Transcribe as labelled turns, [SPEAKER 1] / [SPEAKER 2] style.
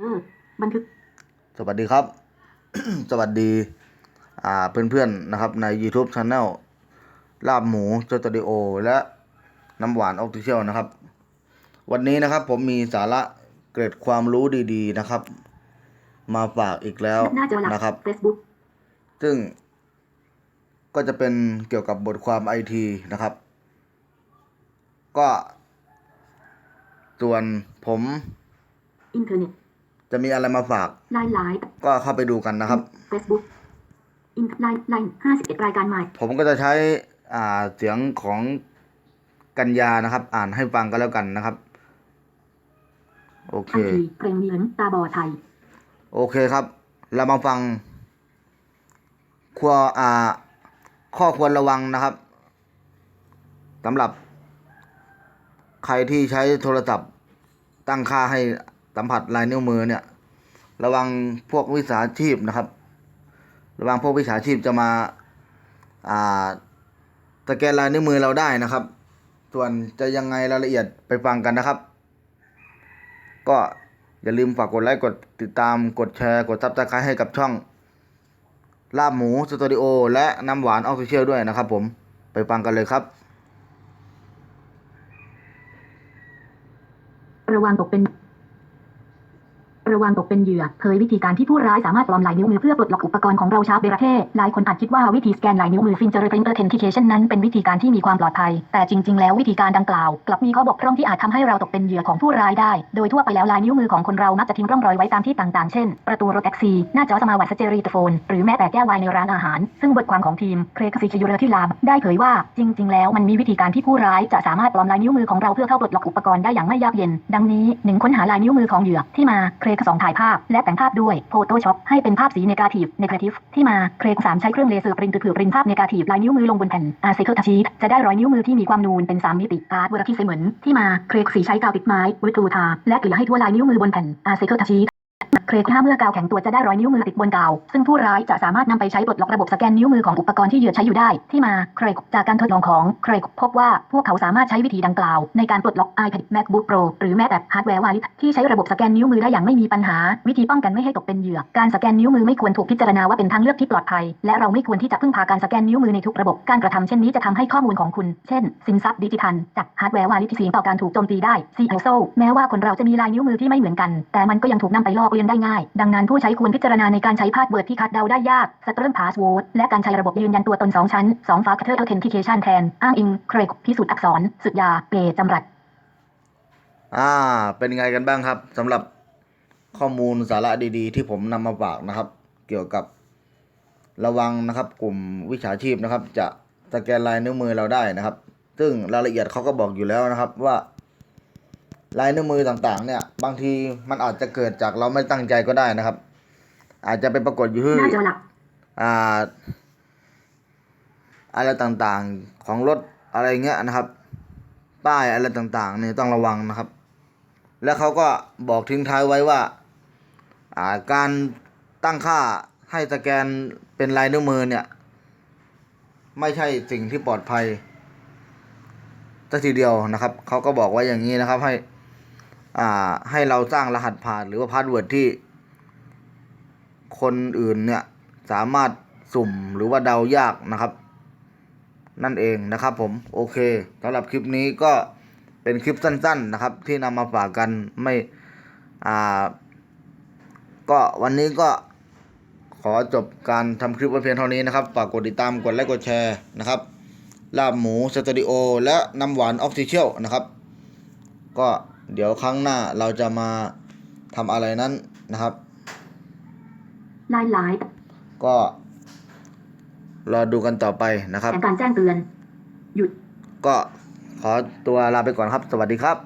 [SPEAKER 1] เออบันทึก
[SPEAKER 2] สวัสดีครับ สวัสดี อ่าเพื่อนๆนะครับใน YouTube Channel ลาบหมูสตูดิโอและน้ำหวานออฟฟิเชียลนะครับ วันนี้นะครับผมมีสาระเกร็ดความรู้ดีๆนะครับ มาฝากอีกแล้ว
[SPEAKER 1] หน้าจอหลัก
[SPEAKER 2] นะครับ
[SPEAKER 1] Facebook
[SPEAKER 2] ซึ่ง ก็จะเป็นเกี่ยวกับบทความไอทีนะครับ ก็ ส่วนผม
[SPEAKER 1] อินเทอร์เน็ต
[SPEAKER 2] จะมีอะไรมาฝาก
[SPEAKER 1] ไลน์ไลน์
[SPEAKER 2] ก็เข้าไปดูกันนะครับ
[SPEAKER 1] Facebook อินไลน์ไลน์ห้าสิบเอ็ดรายการใหม่
[SPEAKER 2] ผมก็จะใช้อ่าเสียงของกัญญานะครับ อ่านให้ฟังกันแล้วกันนะครับ โอเค
[SPEAKER 1] ทันทีเพลงเหมือนตาบอดไทย
[SPEAKER 2] โอเคครับ เรามาฟังควอ่า ข้อควรระวังนะครับสำหรับ ใครที่ใช้โทรศัพท์ตั้งค่าให้ สัมผัสลายนิ้วมือเนี่ย ระวังพวกวิสาชีพนะครับ ระวังพวกวิสาชีพจะมาอ่าสแกนลายนิ้วมือเราได้นะครับ ส่วนจะยังไงรายละเอียดไปฟังกันนะครับ ก็อย่าลืมฝากกดไลค์กดติดตามกดแชร์กดซับสไครต์ให้กับช่อง ลาบหมูสตูดิโอและน้ำหวานออฟฟิเชียลด้วยนะครับผมไปฟังกันเลยครับ
[SPEAKER 1] ระวังตกเป็น ระวังตกเป็นเหยื่อเผยวิธีการที่ผู้ร้ายสามารถปลอมลายนิ้วมือเพื่อปลดล็อกอุปกรณ์ของเราชาร์ปเบราเท่หลายคนอาจคิดว่าวิธีสแกนลายนิ้วมือ fingerprint authentication นั้นเป็นวิธีการที่มีความปลอดภัย แต่จริง ๆ แล้ววิธีการดังกล่าว กลับมีข้อบกพร่องที่อาจทำให้เราตกเป็นเหยื่อของผู้ร้ายได้ โดยทั่วไปแล้วลายนิ้วมือของคนเรามักจะทิ้งร่องรอยไว้ตามที่ต่างๆ เช่น ประตูรถแท็กซี่ หน้าจอสมาร์ทสเตอรีโฟน หรือแม้แต่แก้วไวน์ในร้านอาหาร ซึ่งบทความของทีมเครกฟิชยูเรที่ลาบได้เผยว่าจริง ๆ แล้วมันมีวิธีการที่ผู้ร้ายจะสามารถปลอมลายนิ้วมือของเราเพื่อเข้าปลดล็อกอุปกรณ์ได้อย่างไม่ยากเย็น ดังนี้หนึ่งค้นหาลายนิ้วมือของเหยื่อที่มาเครกสองถ่ายภาพ และแต่งภาพด้วย Photoshop ให้เป็นภาพสีเนกาทีฟเนกาทีฟที่มาเครกสามใช้เครื่องเลเซอร์ปรินต์ถือปรินต์ภาพเนกาทีฟลายนิ้วมือลงบนแผ่นอาร์เซเคิลทัชชีตจะได้รอยนิ้วมือที่มีความนูนเป็นสามมิติอาร์ตเวอร์ที่เสมือนที่มาเครกสีใช้กาวติดไม้วิกลูทาและเกลี่ยให้ทั่วลายนิ้วมือบนแผ่นอาร์เซเคิลทัชชี เครกถ้ามเมื่อกาวแข็งตัวจะได้รอยนิ้วมือติดบนกาว ซึ่งผู้ร้ายจะสามารถนำไปใช้ปลดล็อกระบบสแกนนิ้วมือของอุปกรณ์ที่เหยื่อใช้อยู่ได้ ที่มาเครกจากการทดลองของเครกพบว่าพวกเขาสามารถใช้วิธีดังกล่าว ในการปลดล็อก iPad MacBook Pro หรือแม้แต่ฮาร์ดแวร์วาลิตที่ใช้ระบบสแกนนิ้วมือได้อย่างไม่มีปัญหา วิธีป้องกันไม่ให้ตกเป็นเหยื่อ การสแกนนิ้วมือไม่ควรถูกพิจารณาว่าเป็นทางเลือกที่ปลอดภัย และเราไม่ควรที่จะพึ่งพาการสแกนนิ้วมือในทุกระบบ การกระทำเช่นนี้จะทำให้ข้อมูลของคุณ เช่น สินทรัพย์ดิจิทัลจากฮาร์ดแวร์วาลิตที่เสี่ยงต่อการถูกโจมตีได้ CISO แม้ว่าคนเราจะมีลายนิ้วมือที่ไม่เหมือนกัน แต่มันก็ยังถูกนำไปลอกเลียนได้ง่าย ดังนั้นผู้ใช้ควรพิจารณาในการใช้พาสเวิร์ดที่คาดเดาได้ยากสเตอร์พาสเวิร์ดและการใช้ระบบยืนยันตัวตน 2 ชั้น2 Factor Authentication แทน อ้างอิง เครกพิสูจน์อักษร สุดยาเกจำรัด
[SPEAKER 2] อ่า เป็นไงกันบ้างครับสำหรับข้อมูลสาระดีๆ ที่ผมนำมาฝากนะครับ เกี่ยวกับระวังนะครับ กลุ่มวิชาชีพนะครับ จะสแกนลายนิ้วมือเราได้นะครับ ซึ่งรายละเอียดเขาก็บอกอยู่แล้วนะครับว่า ลายนิ้วมือต่างๆ เนี่ย บางทีมันอาจจะเกิดจากเราไม่ตั้งใจก็ได้นะครับ อาจจะไปปรากฏอยู่ที่
[SPEAKER 1] หน้าจอหลัก
[SPEAKER 2] อ่าอะไรต่างๆของรถอะไรเงี้ยนะครับ ป้ายอะไรต่างๆเนี่ยต้องระวังนะครับ แล้วเขาก็บอกทิ้งท้ายไว้ว่าอ่าการตั้งค่าให้สแกนเป็นลายนิ้วมือเนี่ย ไม่ใช่สิ่งที่ปลอดภัยสักทีเดียวนะครับ เขาก็บอกไว้อย่างนี้นะครับให้อ่า ให้เราสร้างรหัสผ่านหรือว่าพาสเวิร์ดที่ คนอื่นเนี่ยสามารถสุ่มหรือว่าเดายากนะครับ นั่นเองนะครับผมโอเคสำหรับคลิปนี้ก็เป็นคลิปสั้น ๆนะครับ ที่นำมาฝากกันไม่อ่าก็วันนี้ก็ขอจบการทำคลิปไว้เพียงเท่านี้นะครับ ฝากกดติดตามกดไลค์กดแชร์นะครับ ลาบหมูสตูดิโอและน้ำหวานออฟฟิเชียลนะครับ ก็ เดี๋ยวครั้งหน้าเราจะมาทำอะไรนั้นนะครับ
[SPEAKER 1] ไลน์ไลน์
[SPEAKER 2] ก็รอดูกันต่อไปนะครับ
[SPEAKER 1] แผนการแจ้งเตือน หยุด
[SPEAKER 2] ก็ขอตัวลาไปก่อนครับ สวัสดีครับ